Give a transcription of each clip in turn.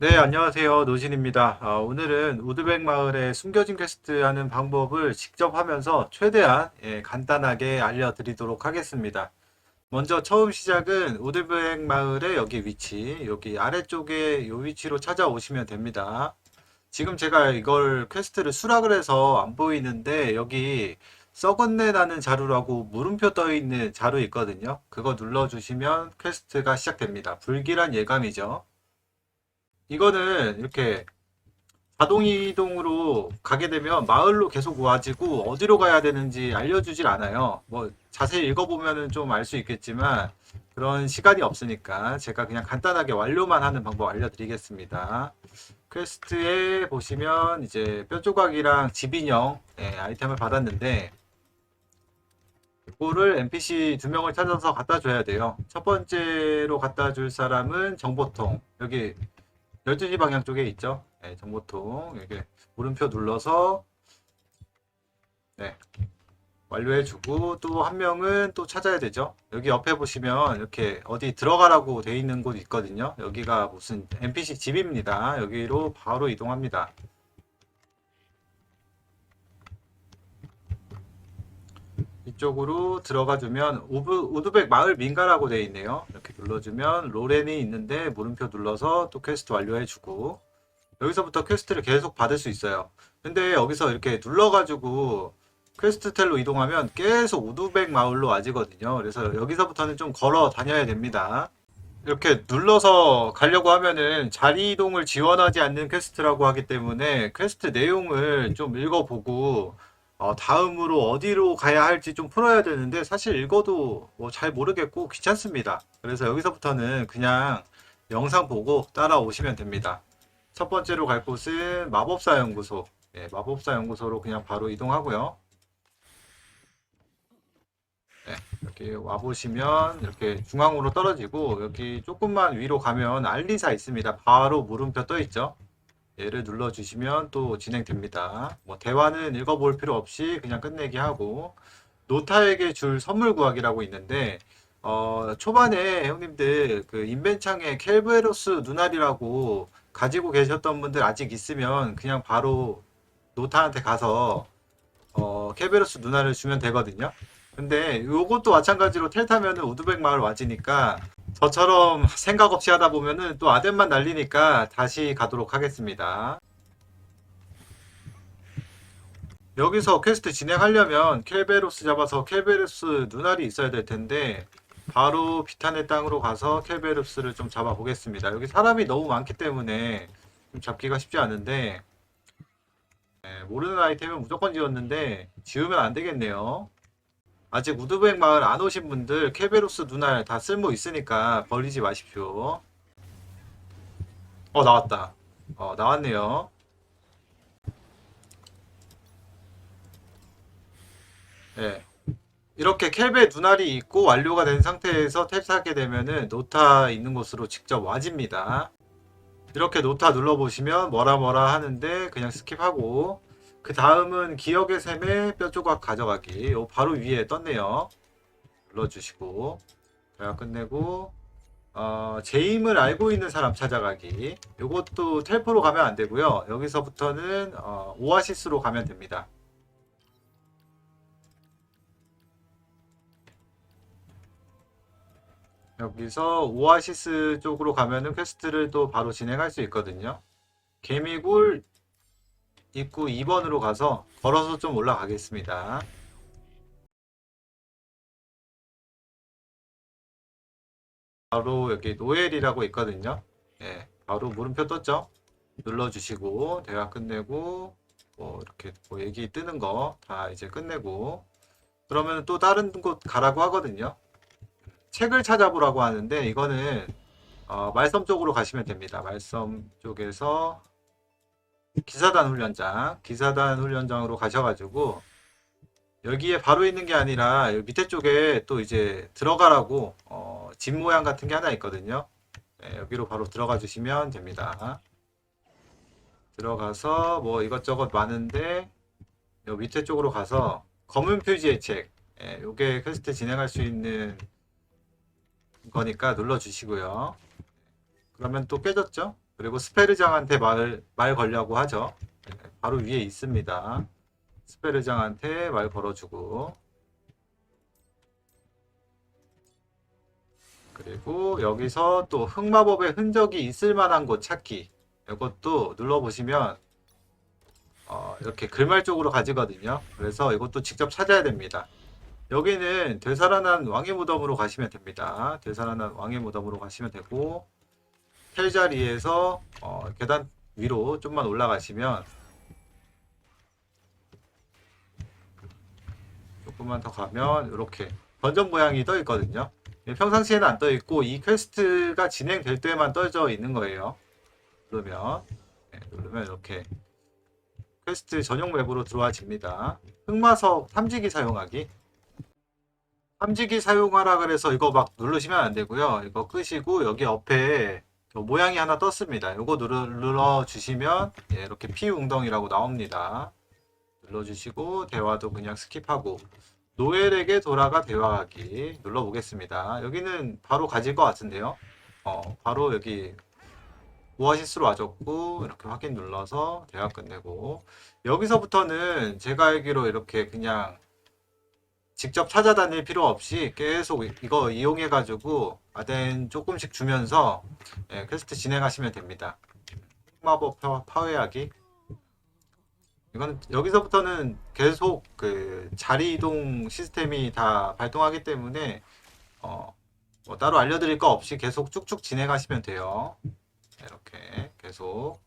네, 안녕하세요. 노진입니다. 어, 오늘은 우드백 마을에 숨겨진 퀘스트 하는 방법을 직접 하면서 최대한 예, 간단하게 알려드리도록 하겠습니다. 먼저 처음 시작은 우드백 마을의 여기 위치, 여기 아래쪽에 이 위치로 찾아오시면 됩니다. 지금 제가 이걸 퀘스트를 수락을 해서 안 보이는데 여기 썩었네 나는 자루라고 물음표 떠 있는 자루 있거든요. 그거 눌러주시면 퀘스트가 시작됩니다. 불길한 예감이죠. 이거는 이렇게 자동 이동으로 가게 되면 마을로 계속 와지고 어디로 가야 되는지 알려주질 않아요. 뭐 자세히 읽어보면은 좀알 수 있겠지만 그런 시간이 없으니까 제가 그냥 간단하게 완료만 하는 방법 알려드리겠습니다. 퀘스트에 보시면 이제 뼈 조각이랑 집인형 예, 아이템을 받았는데 이거를 NPC 두 명을 찾아서 갖다 줘야 돼요. 첫 번째로 갖다 줄 사람은 정보통 여기 12시 방향 쪽에 있죠. 네, 정보통 이렇게 물음표 눌러서 네, 완료해주고 또 한 명은 또 찾아야 되죠. 여기 옆에 보시면 이렇게 어디 들어가라고 돼 있는 곳 있거든요. 여기가 무슨 NPC 집입니다. 여기로 바로 이동합니다. 이쪽으로 들어가 주면 우브, 우드백 마을 민가라고 되어 있네요. 이렇게 눌러주면 로렌이 있는데 물음표 눌러서 또 퀘스트 완료해 주고 여기서부터 퀘스트를 계속 받을 수 있어요. 근데 여기서 이렇게 눌러가지고 퀘스트 텔로 이동하면 계속 우드백 마을로 와지거든요. 그래서 여기서부터는 좀 걸어 다녀야 됩니다. 이렇게 눌러서 가려고 하면은 자리 이동을 지원하지 않는 퀘스트라고 하기 때문에 퀘스트 내용을 좀 읽어보고 어, 다음으로 어디로 가야 할지 좀 풀어야 되는데 사실 읽어도 뭐 잘 모르겠고 귀찮습니다. 그래서 여기서부터는 그냥 영상 보고 따라오시면 됩니다. 첫 번째로 갈 곳은 마법사 연구소. 예, 마법사 연구소로 그냥 바로 이동하고요. 네, 이렇게 와보시면 이렇게 중앙으로 떨어지고 여기 조금만 위로 가면 알리사 있습니다. 바로 물음표 떠 있죠. 얘를 눌러주시면 또 진행됩니다. 뭐 대화는 읽어볼 필요 없이 그냥 끝내기 하고 노타에게 줄 선물 구하기라고 있는데 어, 초반에 형님들 그 인벤창에 켈브에로스 누나리라고 가지고 계셨던 분들 아직 있으면 그냥 바로 노타한테 가서 어, 켈베로스 누나를 주면 되거든요. 근데 요것도 마찬가지로 텔 타면은 우드백 마을 와지니까 저처럼 생각 없이 하다 보면은 또 아덴만 날리니까 다시 가도록 하겠습니다. 여기서 퀘스트 진행하려면 켈베로스 잡아서 켈베로스 눈알이 있어야 될 텐데 바로 비탄의 땅으로 가서 켈베로스를 좀 잡아 보겠습니다. 여기 사람이 너무 많기 때문에 좀 잡기가 쉽지 않은데 네, 모르는 아이템은 무조건 지웠는데 지우면 안 되겠네요. 아직 우드백 마을 안 오신 분들 케베로스 눈알 다 쓸모 있으니까 버리지 마십시오. 어 나왔다. 어 나왔네요. 네. 이렇게 켈베 눈알이 있고 완료가 된 상태에서 탭하게 되면은 노타 있는 곳으로 직접 와집니다. 이렇게 노타 눌러보시면 뭐라 뭐라 하는데 그냥 스킵하고 그 다음은 기억의 샘의 뼈 조각 가져가기. 요 바로 위에 떴네요. 눌러주시고 대화 끝내고 어, 제임을 알고 있는 사람 찾아가기. 요것도 텔포로 가면 안 되고요. 여기서부터는 어, 오아시스로 가면 됩니다. 여기서 오아시스 쪽으로 가면은 퀘스트를 또 바로 진행할 수 있거든요. 개미굴 입구 2번으로 가서 걸어서 좀 올라가겠습니다. 바로 여기 노엘이라고 있거든요. 예, 바로 물음표 떴죠? 눌러주시고 대화 끝내고 뭐 이렇게 뭐 얘기 뜨는 거 다 이제 끝내고 그러면 또 다른 곳 가라고 하거든요. 책을 찾아보라고 하는데 이거는 어, 말섬 쪽으로 가시면 됩니다. 말섬 쪽에서 기사단 훈련장, 기사단 훈련장으로 가셔가지고 여기에 바로 있는 게 아니라 여기 밑에 쪽에 또 이제 들어가라고 어, 집 모양 같은 게 하나 있거든요. 네, 여기로 바로 들어가 주시면 됩니다. 들어가서 뭐 이것저것 많은데 여 밑에 쪽으로 가서 검은 표지의 책, 예, 요게 퀘스트 진행할 수 있는 거니까 눌러 주시고요. 그러면 또 깨졌죠? 그리고 스페르장한테 말, 말 걸려고 하죠. 네, 바로 위에 있습니다. 스페르장한테 말 걸어주고 그리고 여기서 또 흑마법의 흔적이 있을 만한 곳 찾기 이것도 눌러보시면 어, 이렇게 글말 쪽으로 가지거든요. 그래서 이것도 직접 찾아야 됩니다. 여기는 되살아난 왕의 무덤으로 가시면 됩니다. 되살아난 왕의 무덤으로 가시면 되고 텔 자리에서 어, 계단 위로 좀만 올라가시면 조금만 더 가면 이렇게 던전 모양이 떠 있거든요. 예, 평상시에는 안 떠 있고 이 퀘스트가 진행될 때만 떠져 있는 거예요. 누르면 예, 누르면 이렇게 퀘스트 전용 맵으로 들어와집니다. 흑마석 탐지기 사용하기. 탐지기 사용하라 그래서 이거 막 누르시면 안 되고요. 이거 끄시고 여기 옆에 저 모양이 하나 떴습니다. 이거 눌러, 주시면 예, 이렇게 피웅덩이라고 나옵니다. 눌러주시고 대화도 그냥 스킵하고 노엘에게 돌아가 대화하기 눌러보겠습니다. 여기는 바로 가질 것 같은데요. 어, 바로 여기 오아시스로 와줬고 이렇게 확인 눌러서 대화 끝내고 여기서부터는 제가 알기로 이렇게 그냥 직접 찾아다닐 필요 없이 계속 이- 이거 이용해 가지고 아덴 조금씩 주면서 예, 퀘스트 진행하시면 됩니다. 마법 파- 파괴하기 이건 여기서부터는 계속 그 자리 이동 시스템이 다 발동하기 때문에 어, 뭐 따로 알려드릴 거 없이 계속 쭉쭉 진행하시면 돼요. 이렇게 계속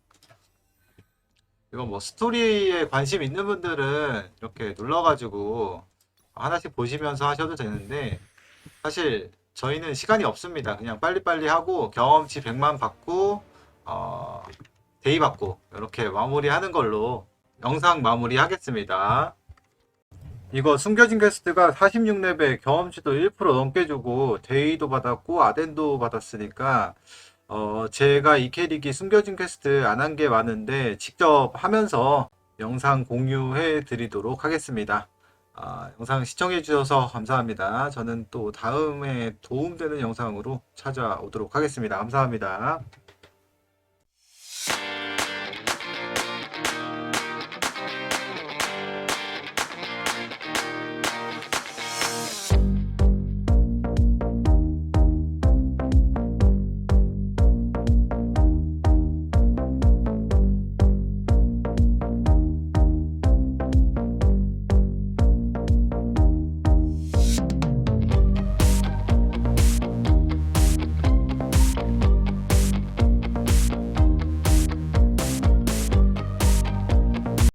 이거 뭐 스토리에 관심 있는 분들은 이렇게 눌러가지고 하나씩 보시면서 하셔도 되는데 사실 저희는 시간이 없습니다. 그냥 빨리빨리 하고 경험치 100만 받고 어, 데이 받고 이렇게 마무리하는 걸로 영상 마무리 하겠습니다. 이거 숨겨진 퀘스트가 46레벨 경험치도 1% 넘게 주고 데이도 받았고 아덴도 받았으니까 어, 제가 이 캐릭이 숨겨진 퀘스트 안 한 게 많은데 직접 하면서 영상 공유해 드리도록 하겠습니다. 아, 영상 시청해 주셔서 감사합니다. 저는 또 다음에 도움되는 영상으로 찾아오도록 하겠습니다. 감사합니다.